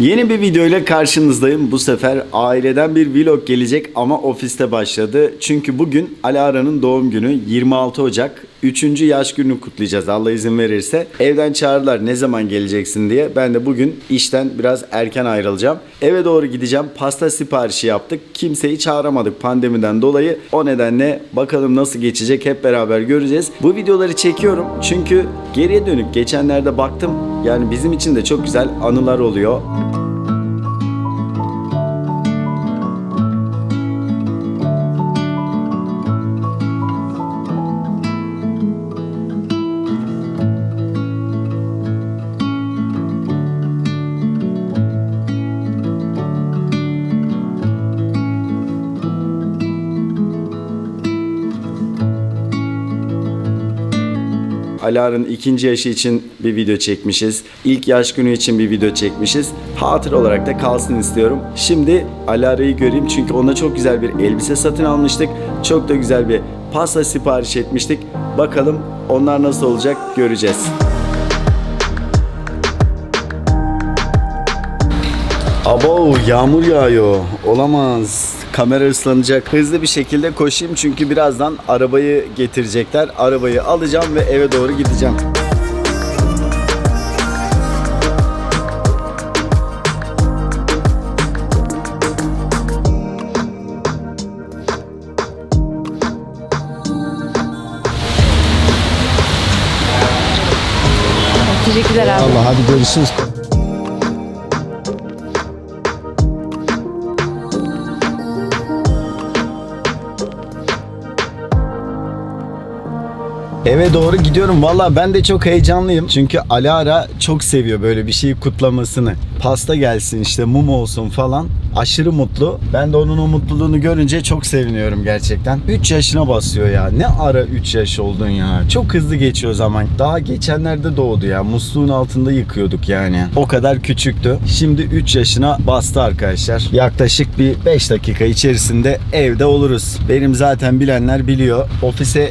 Yeni bir video ile karşınızdayım. Bu sefer aileden bir vlog gelecek ama ofiste başladı. Çünkü bugün Alara'nın doğum günü 26 Ocak. 3. yaş gününü kutlayacağız Allah izin verirse. Evden çağırdılar ne zaman geleceksin diye. Ben de bugün işten biraz erken ayrılacağım. Eve doğru gideceğim. Pasta siparişi yaptık. Kimseyi çağıramadık pandemiden dolayı. O nedenle bakalım nasıl geçecek hep beraber göreceğiz. Bu videoları çekiyorum çünkü geriye dönük geçenlerde baktım. Yani bizim için de çok güzel anılar oluyor. Alar'ın ikinci yaşı için bir video çekmişiz. İlk yaş günü için bir video çekmişiz. Hatır olarak da kalsın istiyorum. Şimdi Alara'yı göreyim çünkü ona çok güzel bir elbise satın almıştık. Çok da güzel bir pasta sipariş etmiştik. Bakalım onlar nasıl olacak göreceğiz. Abo yağmur yağıyor. Olamaz. Kamera ıslanacak. Hızlı bir şekilde koşayım çünkü birazdan arabayı getirecekler. Arabayı alacağım ve eve doğru gideceğim. Teşekkürler abi. Allah hadi görüşürüz. Eve doğru gidiyorum. Valla ben de çok heyecanlıyım. Çünkü Alara çok seviyor böyle bir şeyi kutlamasını. Pasta gelsin işte mum olsun falan. Aşırı mutlu. Ben de onun o mutluluğunu görünce çok seviniyorum gerçekten. 3 yaşına basıyor ya. Ne ara 3 yaş oldun ya. Çok hızlı geçiyor zaman. Daha geçenlerde doğdu ya. Musluğun altında yıkıyorduk yani. O kadar küçüktü. Şimdi 3 yaşına bastı arkadaşlar. Yaklaşık bir 5 dakika içerisinde evde oluruz. Benim zaten bilenler biliyor. Ofise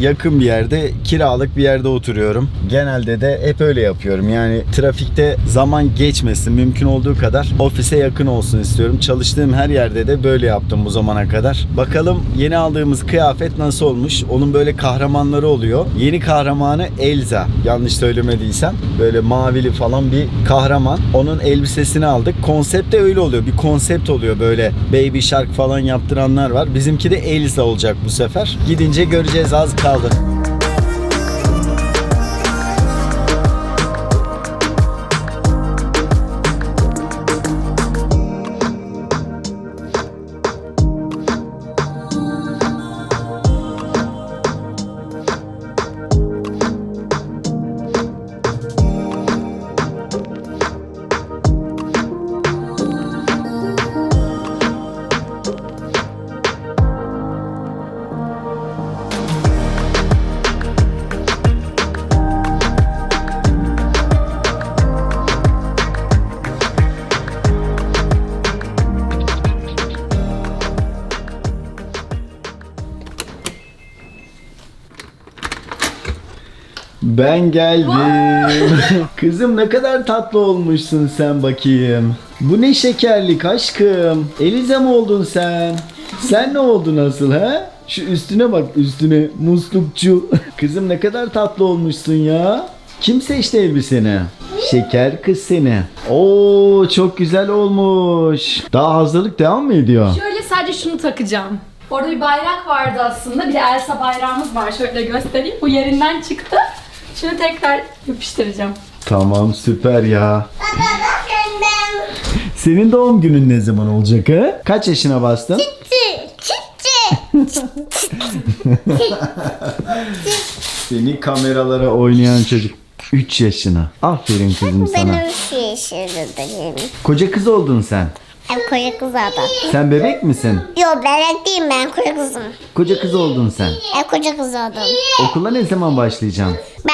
yakın bir yerde kiralık bir yerde oturuyorum. Genelde de hep öyle yapıyorum. Yani trafikte zaman geçmesin mümkün olduğu kadar ofise yakın olsun istiyorum. Çalıştığım her yerde de böyle yaptım bu zamana kadar. Bakalım yeni aldığımız kıyafet nasıl olmuş? Onun böyle kahramanları oluyor. Yeni kahramanı Elsa. Yanlış söylemediysem. Böyle mavili falan bir kahraman. Onun elbisesini aldık. Konsept de öyle oluyor. Bir konsept oluyor böyle Baby Shark falan yaptıranlar var. Bizimki de Elsa olacak bu sefer. Gidince göreceğiz az kaldı. Ben geldim. Kızım ne kadar tatlı olmuşsun sen bakayım. Bu ne şekerlik aşkım. Eliza mı oldun sen? Sen ne oldun asıl ha? Şu üstüne bak üstüne muslukçu. Kızım ne kadar tatlı olmuşsun ya. Kim seçti elbiseni? Şeker kız seni. Oo çok güzel olmuş. Daha hazırlık devam mı ediyor? Şöyle sadece şunu takacağım. Orada bir bayrak vardı aslında. Bir de Elsa bayrağımız var. Şöyle göstereyim. Bu yerinden çıktı. Şunu tekrar yapıştıracağım. Tamam süper ya. Senin doğum günün ne zaman olacak ha? Kaç yaşına bastın? Seni kameralara oynayan çocuk. 3 yaşına. Aferin kızım sana. Benim şu yaşındayım. Koca kız oldun sen. Ben koca kız adam. Sen bebek misin? Yok bebek değilim ben koca kızım. Koca kız oldun sen. Ben koca kız oldum. Okula ne zaman başlayacaksın? Ben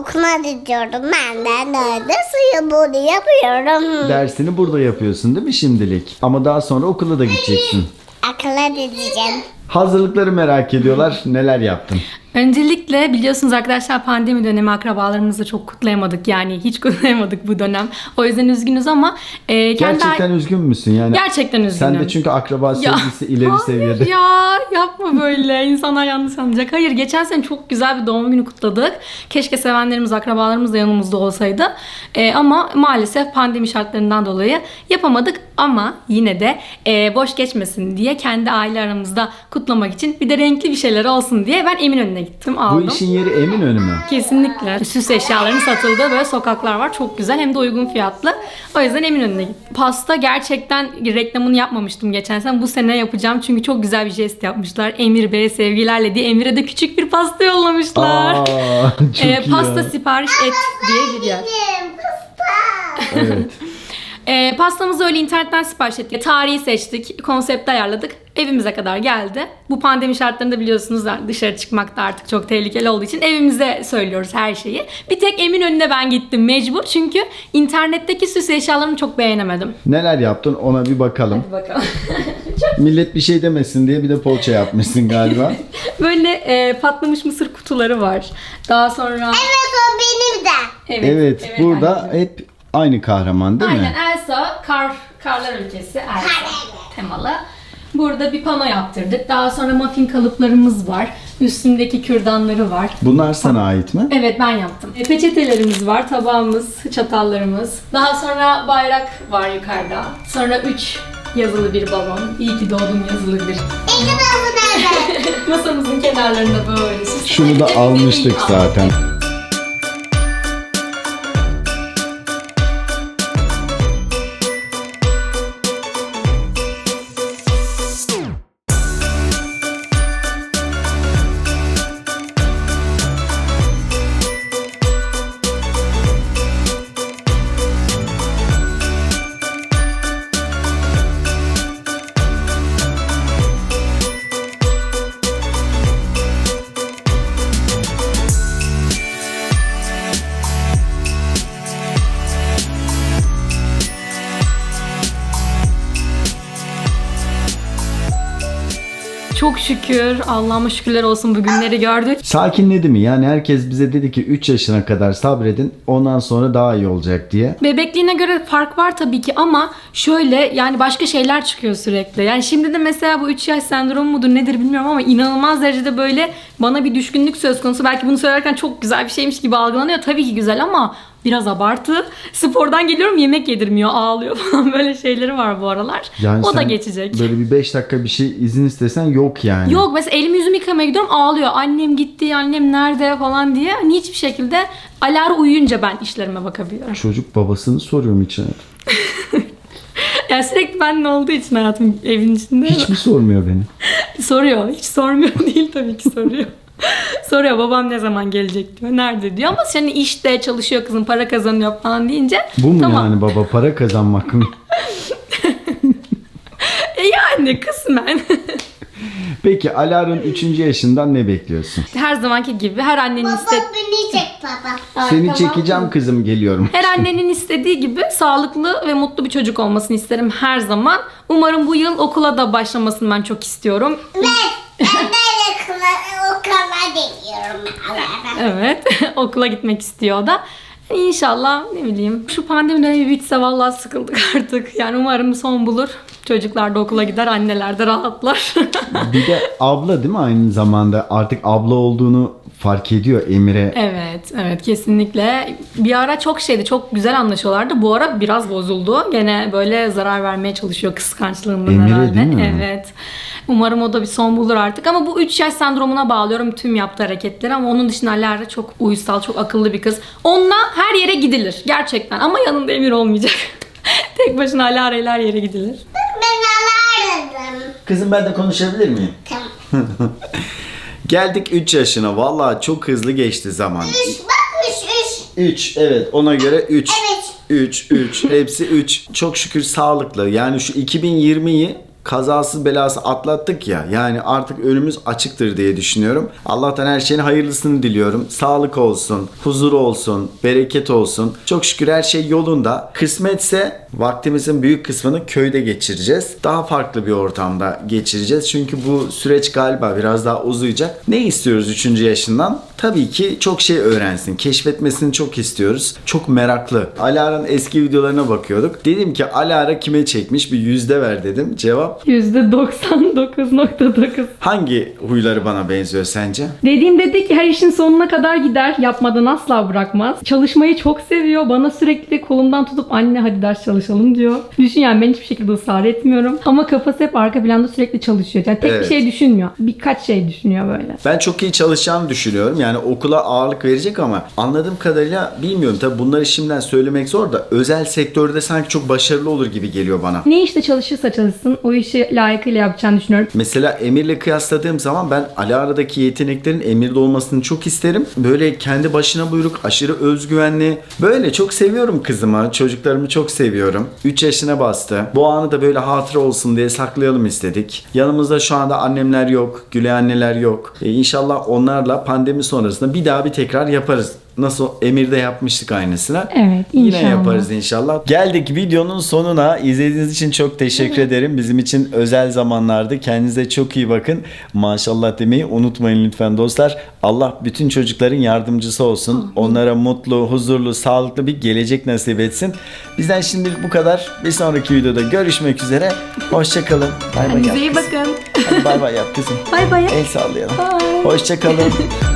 okula gidiyordum. Ben de nerede suyu bunu yapıyorum. Dersini burada yapıyorsun değil mi şimdilik? Ama daha sonra okula da gideceksin. Akıla gideceğim. Hazırlıkları merak ediyorlar. Neler yaptın? Öncelikle biliyorsunuz arkadaşlar pandemi dönemi akrabalarımızı çok kutlayamadık. Yani hiç kutlayamadık bu dönem. O yüzden üzgünüz ama e, kendi Gerçekten üzgün müsün yani? gerçekten üzgünüm. Sen de çünkü akraba Ya, sevgisi ileri hayır seviyede. ya yapma böyle insanlar yanlış anlayacak. Hayır geçen sene çok güzel bir doğum günü kutladık. Keşke sevenlerimiz akrabalarımız da yanımızda olsaydı. Ee, ama maalesef pandemi şartlarından dolayı yapamadık. Ama yine de e, boş geçmesin diye kendi aile aramızda kutlamak için bir de renkli bir şeyler olsun diye ben Eminönü'ne gittim Bu aldım. işin yeri Eminönü mü? Kesinlikle. Süs eşyalarının satıldığı böyle sokaklar var. Çok güzel hem de uygun fiyatlı. O yüzden Eminönü'ne gittim. Pasta gerçekten reklamını yapmamıştım geçen sene. Bu sene yapacağım çünkü çok güzel bir jest yapmışlar. Emir Bey'e sevgilerle diye Emir'e de küçük bir pasta yollamışlar. Aa, çok Ee, iyi pasta ya. sipariş et diye bir yer. Evet. Ee, pastamızı öyle internetten sipariş ettik. Tarihi seçtik, konsepti ayarladık. Evimize kadar geldi. Bu pandemi şartlarında biliyorsunuz dışarı çıkmak da artık çok tehlikeli olduğu için evimize söylüyoruz her şeyi. Bir tek Eminönü'ne ben gittim mecbur çünkü internetteki süs eşyalarını çok beğenemedim. Neler yaptın ona bir bakalım. Bakalım. Millet bir şey demesin diye bir de poğaça yapmışsın galiba. Böyle e, patlamış mısır kutuları var. Daha sonra... Evet o benim de. evet, burada aynen. hep aynı kahraman değil Aynen mi? Elsa, kar, karlar ülkesi Elsa temalı. Burada bir pano yaptırdık. Daha sonra muffin kalıplarımız var. Üstündeki kürdanları var. Bunlar sana ait mi? Evet ben yaptım. E, peçetelerimiz var, tabağımız, çatallarımız. Daha sonra bayrak var yukarıda. Sonra 3 yazılı bir balon. İyi ki doğdun yazılı bir. İki tarafı nerede? Masamızın kenarlarında böyle. Şunu da almıştık iyi. zaten. Çok şükür. Allah'ıma şükürler olsun bu günleri gördük. Sakinledi mi? Yani herkes bize dedi ki 3 yaşına kadar sabredin ondan sonra daha iyi olacak diye. Bebekliğine göre fark var tabii ki ama şöyle yani başka şeyler çıkıyor sürekli. Yani şimdi de mesela bu 3 yaş sendromu mudur nedir bilmiyorum ama inanılmaz derecede böyle bana bir düşkünlük söz konusu. Belki bunu söylerken çok güzel bir şeymiş gibi algılanıyor. Tabii ki güzel ama biraz abartı. Spordan geliyorum yemek yedirmiyor, ağlıyor falan böyle şeyleri var bu aralar. Yani o da geçecek. Böyle bir 5 dakika bir şey izin istesen yok yani. Yok mesela elimi yüzümü yıkamaya gidiyorum ağlıyor. Annem gitti, annem nerede falan diye. Hani hiçbir şekilde Alara uyuyunca ben işlerime bakabiliyorum. Çocuk babasını soruyorum hiç. Yani sürekli benimle olduğu için hayatım evin içinde. Hiç mi sormuyor beni? Soruyor. Hiç sormuyor değil tabii ki soruyor. Soruyor babam ne zaman gelecek diyor. Nerede diyor ama senin işte çalışıyor kızım para kazanıyor falan deyince. Bu mu tamam. yani baba para kazanmak mı? E yani kısmen. Peki Alar'ın 3. yaşından ne bekliyorsun? her zamanki gibi her annenin Baba istediği... beni çek baba. Seni çekeceğim kızım geliyorum. Her annenin istediği gibi sağlıklı ve mutlu bir çocuk olmasını isterim her zaman. Umarım bu yıl okula da başlamasını ben çok istiyorum. Ben, ben böyle kıla, o kadar deniyorum. Allah'a. Evet. Okula gitmek istiyor o da. İnşallah ne bileyim. Şu pandemi dönemi bitse vallahi sıkıldık artık. Yani umarım son bulur. Çocuklar da okula gider, anneler de rahatlar. Bir de abla değil mi aynı zamanda artık abla olduğunu fark ediyor Emir'e. evet, evet kesinlikle. Bir ara çok şeydi, çok güzel anlaşıyorlardı. Bu ara biraz bozuldu. Gene böyle zarar vermeye çalışıyor kıskançlığından Emir'e herhalde. değil mi? Evet. Umarım o da bir son bulur artık. Ama bu 3 yaş sendromuna bağlıyorum tüm yaptığı hareketleri. Ama onun dışında Alara çok uysal, çok akıllı bir kız. Onunla her yere gidilir gerçekten. Ama yanında Emir olmayacak. Tek başına Alara ile her yere gidilir. Ben alardım. Kızım ben de konuşabilir miyim? Tamam. Geldik 3 yaşına. Vallahi çok hızlı geçti zaman. Üç bak üç üç. 3 evet ona göre 3. Evet. 3 3 hepsi 3. Çok şükür sağlıklı. Yani şu 2020'yi kazasız belası atlattık ya. Yani artık önümüz açıktır diye düşünüyorum. Allah'tan her şeyin hayırlısını diliyorum. Sağlık olsun, huzur olsun, bereket olsun. Çok şükür her şey yolunda. Kısmetse Vaktimizin büyük kısmını köyde geçireceğiz. Daha farklı bir ortamda geçireceğiz. Çünkü bu süreç galiba biraz daha uzayacak. Ne istiyoruz 3. yaşından? Tabii ki çok şey öğrensin. Keşfetmesini çok istiyoruz. Çok meraklı. Alara'nın eski videolarına bakıyorduk. Dedim ki Alara kime çekmiş? Bir yüzde ver dedim. Cevap %99.9. hangi huyları bana benziyor sence? Dediğim dedi ki her işin sonuna kadar gider. Yapmadan asla bırakmaz. Çalışmayı çok seviyor. Bana sürekli kolumdan tutup anne hadi ders çalışalım diyor. Düşün yani ben hiçbir şekilde ısrar etmiyorum. Ama kafası hep arka planda sürekli çalışıyor. Yani tek Evet. bir şey düşünmüyor. Birkaç şey düşünüyor böyle. Ben çok iyi çalışacağını düşünüyorum. Yani okula ağırlık verecek ama anladığım kadarıyla bilmiyorum tabii bunları şimdiden söylemek zor da özel sektörde sanki çok başarılı olur gibi geliyor bana. Ne işte çalışırsa çalışsın o işi layıkıyla yapacağını düşünüyorum. Mesela Emir'le kıyasladığım zaman ben Alara'daki yeteneklerin Emir'de olmasını çok isterim. Böyle kendi başına buyruk, aşırı özgüvenli. Böyle çok seviyorum kızımı, çocuklarımı çok seviyorum. 3 yaşına bastı. Bu anı da böyle hatıra olsun diye saklayalım istedik. Yanımızda şu anda annemler yok, Güle anneler yok. E, inşallah onlarla pandemi sonrasında bir daha bir tekrar yaparız. Nasıl Emir'de yapmıştık aynısını. Evet, Yine inşallah. yaparız inşallah. Geldik videonun sonuna. İzlediğiniz için çok teşekkür ederim. Bizim için özel zamanlardı. Kendinize çok iyi bakın. Maşallah demeyi unutmayın lütfen dostlar. Allah bütün çocukların yardımcısı olsun. Onlara mutlu, huzurlu, sağlıklı bir gelecek nasip etsin. Bizden şimdilik bu kadar. Bir sonraki videoda görüşmek üzere. Hoşçakalın. Bay bay Kendinize yap iyi kızım. bakın. Hadi Bay bay yap kızım. Bay bay. El sallayalım. Bye. Hoşçakalın.